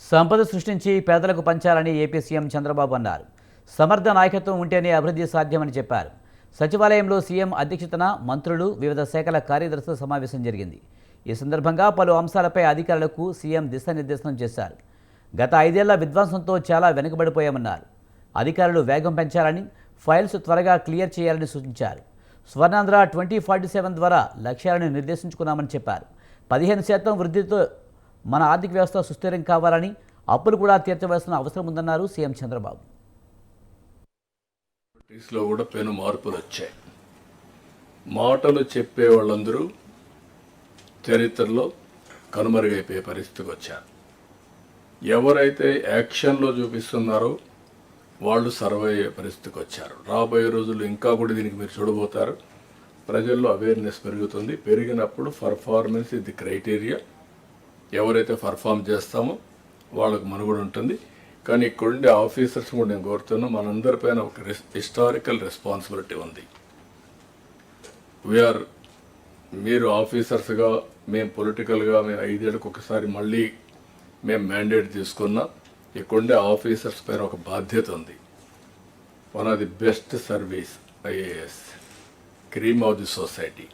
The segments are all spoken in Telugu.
సంపద సృష్టించి పేదలకు పంచాలని ఏపీ సీఎం చంద్రబాబు అన్నారు. సమర్థ నాయకత్వం ఉంటేనే అభివృద్ధి సాధ్యమని చెప్పారు. సచివాలయంలో సీఎం అధ్యక్షతన మంత్రులు వివిధ శాఖల కార్యదర్శుల సమావేశం జరిగింది. ఈ సందర్భంగా పలు అంశాలపై అధికారులకు సీఎం దిశానిర్దేశనం చేశారు. గత ఐదేళ్ళ విధ్వంసంతో చాలా వెనుకబడిపోయామన్నారు. అధికారులు వేగం పెంచాలని ఫైల్స్ త్వరగా క్లియర్ చేయాలని సూచించారు. స్వర్ణాంధ్ర ట్వంటీ ఫార్టీ సెవెన్ ద్వారా లక్ష్యాలను నిర్దేశించుకున్నామని చెప్పారు. పదిహేను శాతం వృద్ధితో మన ఆర్థిక వ్యవస్థ సుస్థిరం కావాలని అప్పులు కూడా తీర్చవలసిన అవసరం ఉందన్నారు సీఎం చంద్రబాబు. లో కూడా పెను మార్పులు వచ్చాయి. మాటలు చెప్పే వాళ్ళందరూ చరిత్రలో కనుమరుగైపోయే పరిస్థితికి వచ్చారు. ఎవరైతే యాక్షన్లో చూపిస్తున్నారో వాళ్ళు సర్వే అయ్యే పరిస్థితికి వచ్చారు. రాబోయే రోజుల్లో ఇంకా కూడా దీనికి మీరు చూడబోతారు. ప్రజల్లో అవేర్నెస్ పెరుగుతుంది. పెరిగినప్పుడు పర్ఫార్మెన్స్ ఇది క్రైటీరియా ఎవరైతే పర్ఫామ్ చేస్తామో వాళ్ళకు మనుగడ ఉంటుంది. కానీ ఇక్కడుండే ఆఫీసర్స్ కూడా నేను కోరుతున్నా మనందరిపైన ఒక హిస్టారికల్ రెస్పాన్సిబిలిటీ ఉంది. వీఆర్ మీరు ఆఫీసర్స్గా మేము పొలిటికల్గా మేము ఐదేళ్ళకి ఒకసారి మళ్ళీ మేము మ్యాండేట్ తీసుకున్నా ఇక్కడుండే ఆఫీసర్స్ పైన ఒక బాధ్యత ఉంది. One of the best service IAS cream of the society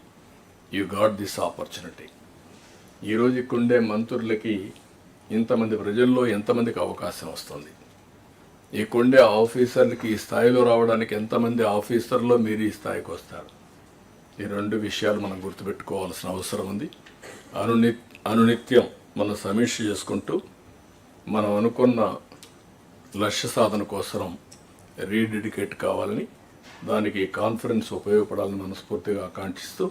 you got this opportunity ఈరోజు ఇక్కడుండే మంత్రులకి ఇంతమంది ప్రజల్లో ఎంతమందికి అవకాశం వస్తుంది? ఇక్కడుండే ఆఫీసర్లకి ఈ స్థాయిలో రావడానికి ఎంతమంది ఆఫీసర్లో మీరు ఈ స్థాయికి వస్తారు? ఈ రెండు విషయాలు మనం గుర్తుపెట్టుకోవాల్సిన అవసరం ఉంది. అనుని అనునిత్యం మనం సమీక్ష చేసుకుంటూ మనం అనుకున్న లక్ష్య సాధన కోసం రీడెడికేట్ కావాలని దానికి ఈ కాన్ఫరెన్స్ ఉపయోగపడాలని మనస్ఫూర్తిగా ఆకాంక్షిస్తూ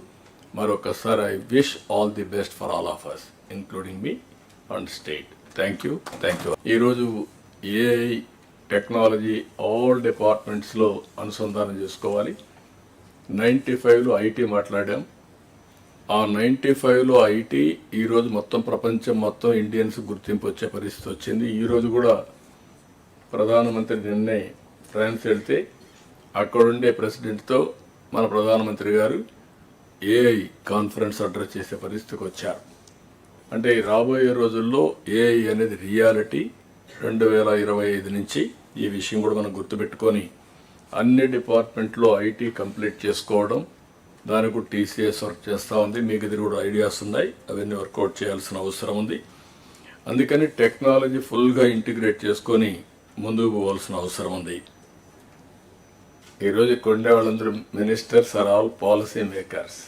మరొకసారి I wish all the best for all of us including me and state thank you thank you ఈరోజు ఏఐ టెక్నాలజీ ఆల్ డిపార్ట్మెంట్స్లో అనుసంధానం చేసుకోవాలి. నైంటీ ఫైవ్లో ఐటీ మాట్లాడాం. ఆ నైంటీ ఫైవ్లో ఐటీ ఈరోజు మొత్తం ప్రపంచం మొత్తం ఇండియన్స్ గుర్తింపు వచ్చే పరిస్థితి వచ్చింది. ఈరోజు కూడా ప్రధానమంత్రి నిన్నే ఫ్రాన్స్ వెళ్తే అక్కడుండే ప్రెసిడెంట్తో మన ప్రధానమంత్రి గారు ఏఐ కాన్ఫరెన్స్ అడ్రస్ చేసే పరిస్థితికి వచ్చారు. అంటే రాబోయే రోజుల్లో ఏఐ అనేది రియాలిటీ రెండు వేల ఇరవై ఐదు నుంచి ఈ విషయం కూడా మనం గుర్తుపెట్టుకొని అన్ని డిపార్ట్మెంట్లో ఐటీ కంప్లీట్ చేసుకోవడం దానికి టీసీఎస్ వర్క్ చేస్తూ ఉంది. మీకు ఇది కూడా ఐడియాస్ ఉన్నాయి. అవన్నీ వర్కౌట్ చేయాల్సిన అవసరం ఉంది. అందుకని టెక్నాలజీ ఫుల్గా ఇంటిగ్రేట్ చేసుకొని ముందుకు పోవాల్సిన అవసరం ఉంది. ఈరోజు ఇక్కడ ఉండే వాళ్ళందరూ ministers are all policy makers.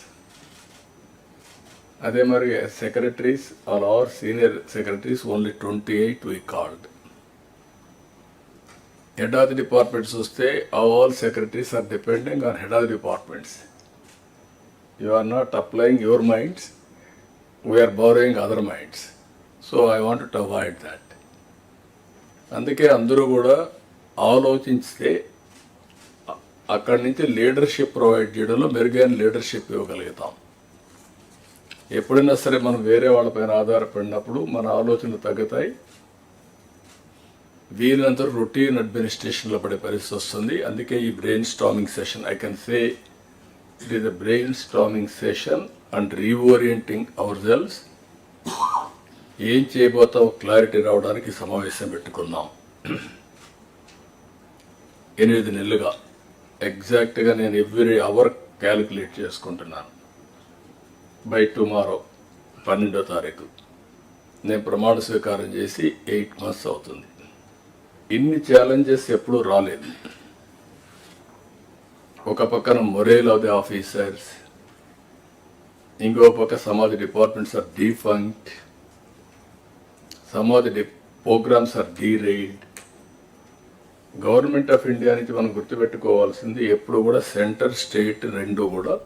అదే మరి secretaries are are senior secretaries only twenty eight we called head of the departments వస్తే all secretaries are depending on head of the departments you are not applying your minds we are borrowing other minds so I want to avoid that అందుకే అందరూ కూడా ఆలోచిస్తే అక్కడి నుంచి లీడర్షిప్ ప్రొవైడ్ చేయడంలో మెరుగైన లీడర్షిప్ ఇవ్వగలుగుతాం. ఎప్పుడైనా సరే మనం వేరే వాళ్ళపైన ఆధారపడినప్పుడు మన ఆలోచనలు తగ్గుతాయి. వీరినంత రొటీన్ అడ్మినిస్ట్రేషన్లో పడే పరిస్థితి వస్తుంది. అందుకే ఈ brainstorming session I can say it is a brainstorming session and reorienting our cells ఏం చేయబోతాం క్లారిటీ రావడానికి సమావేశం పెట్టుకున్నాం ఎనిమిది నెలలుగా ఎగ్జాక్ట్గా నేను ఎవ్రీ అవర్ క్యాలిక్యులేట్ చేసుకుంటున్నాను. బై టుమారో పన్నెండో తారీఖు. నేను ప్రమాణ స్వీకారం చేసి ఎయిట్ మంత్స్ అవుతుంది. ఇన్ని ఛాలెంజెస్ ఎప్పుడూ రాలేదు. ఒక పక్కన మొరేల్ ఆఫ్ ది ఆఫీసర్స్ ఇంకో పక్క సమాధి డిపార్ట్మెంట్స్ ఆర్ డీఫంక్ట్ సమాధి the programs are derailed government of India నుంచి మనం గుర్తుపెట్టుకోవాల్సింది ఎప్పుడు కూడా సెంటర్ స్టేట్ రెండు కూడా